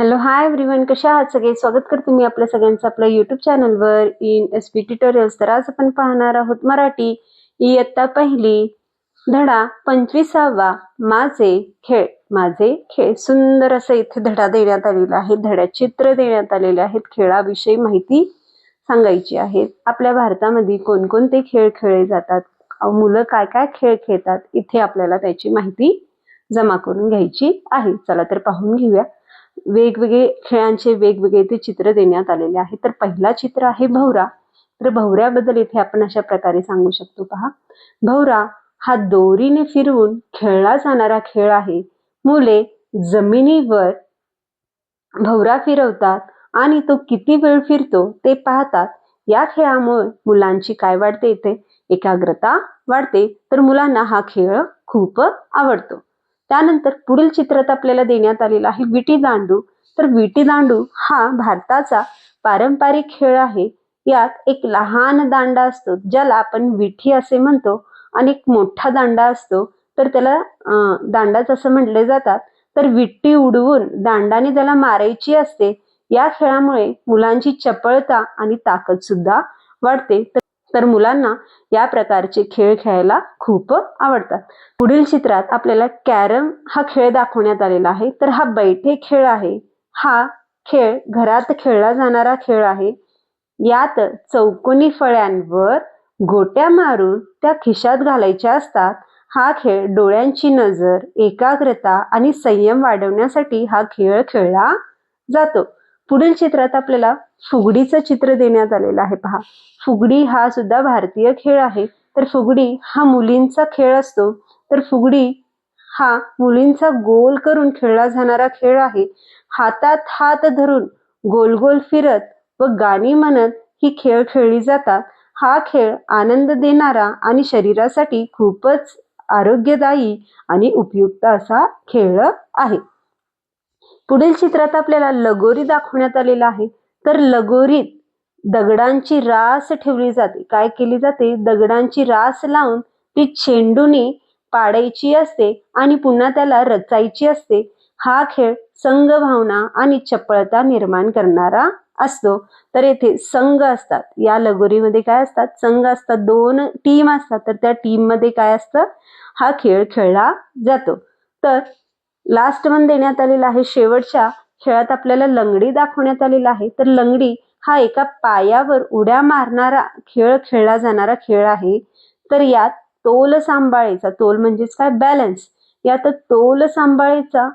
Hello hi everyone. कशा आहात सगळे? स्वागत करते मी आपल्या सगळ्यांचं आपल्या युट्यूब चॅनलवर इन एस पी ट्युटोरियल्स तर आज आपण पाहणार आहोत मराठी. इयत्ता पहिली. धडा पंचवीसावा. माझे खेळ. माझे खेळ. सुंदर असं इथे धडा देण्यात आलेला आहे. धड्यात चित्र देण्यात आलेले आहेत. खेळाविषयी माहिती सांगायची आहे. आपल्या भारतामध्ये कोणकोणते खेळ खेळले जातात? मुलं काय काय खेळ खेळतात? इथे आपल्याला त्याची माहिती जमा करून घ्यायची आहे. चला तर पाहून घेऊया. वेगवेगळे खेळांचे वेगवेगळे ते चित्र देण्यात आलेले आहे. तर पहिला चित्र आहे भवरा. तर भवऱ्याबद्दल इथे आपण अशा प्रकारे सांगू शकतो पहा. भवरा हा दोरीने फिरवून खेळला जाणारा खेळ आहे. मुले जमिनीवर भवरा फिरवतात आणि तो किती वेळ फिरतो ते पाहतात. या खेळामुळे मुलांची काय वाढते? इथे एकाग्रता वाढते. तर मुलांना हा खेळ खूप आवडतो. त्यानंतर पुढील चित्रात आपल्याला देण्यात आलेला आहे विटी दांडू. तर विटी दांडू हा भारताचा पारंपरिक खेळ आहे. यात एक लहान दांडा असतो ज्याला आपण विठी असे म्हणतो आणि एक मोठा दांडा असतो. तर त्याला दांडाच असं म्हटले जातात. तर विट्टी उडवून दांडाने त्याला मारायची असते. या खेळामुळे मुलांची चपळता आणि ताकद सुद्धा वाढते. तर- मुलांना या प्रकारचे खेळ खेळायला खूप आवडतात. पुढील चित्रात आपल्याला कॅरम हा खेळ दाखवण्यात आलेला आहे. तर हा बैठे खेळ आहे. हा खेळ घरात खेळला जाणारा खेळ आहे. यात चौकोनी फळ्यांवर गोट्या मारून त्या खिशात घालायच्या असतात. हा खेळ डोळ्यांची नजर एकाग्रता आणि संयम वाढवण्यासाठी हा खेळ खेळला जातो. पुढील चित्रात आपल्याला फुगडीचं चित्र देण्यात आलेलं आहे. पहा फुगडी हा सुद्धा भारतीय खेळ आहे. तर फुगडी हा मुलींचा खेळ असतो. तर फुगडी हा मुलींचा गोल करून खेळला जाणारा खेळ आहे. हातात हात धरून गोल गोल फिरत व गाणी म्हणत ही खेळ खेळली जातात. हा खेळ आनंद देणारा आणि शरीरासाठी खूपच आरोग्यदायी आणि उपयुक्त असा खेळ आहे. पुढील चित्रात आपल्याला लगोरी दाखवण्यात आलेला आहे. तर लगोरीत दगडांची रास ठेवली जाते. काय केली जाते? दगडांची रास लावून ती चेंडूने पाडायची असते आणि पुन्हा त्याला रचायची असते. हा खेळ संघ भावना आणि चपळता निर्माण करणारा असतो. तर येथे संघ असतात. या लगोरीमध्ये काय असतात? संघ असतात. दोन टीम असतात. तर त्या टीममध्ये काय असतं? हा खेळ खेळला जातो. तर लास्ट वन देण्यात आलेला आहे. शेवटच्या खेळात आपल्याला लंगडी दाखवण्यात आलेला आहे. तर लंगडी हा एका पायावर उड्या मारणारा खेळ खेळला जाणारा खेळ आहे. तर यात तोल सांभाळायचा. तोल म्हणजेच काय? बॅलन्स यात तोल सांभाळायचा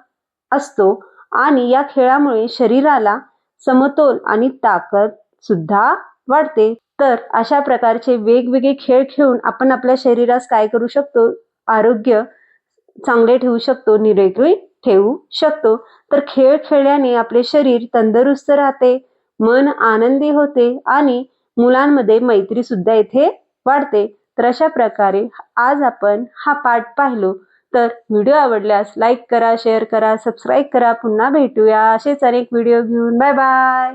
असतो आणि या खेळामुळे शरीराला समतोल आणि ताकद सुद्धा वाढते. तर अशा प्रकारचे वेगवेगळे खेळ खेळून आपण आपल्या शरीरास काय करू शकतो? आरोग्य चांगले ठेवू शकतो निरोगी ठेवू शकतो. तर खेळ खेळल्याने आपले शरीर तंदुरुस्त राहते मन आनंदी होते आणि मुलांमध्ये मैत्री सुद्धा इथे वाढते. तर अशा प्रकारे आज आपण हा पाठ पाहिलो. तर व्हिडिओ आवडल्यास लाईक करा शेअर करा सबस्क्राईब करा. पुन्हा भेटूया. असेच अनेक व्हिडिओ घेऊन. Bye bye.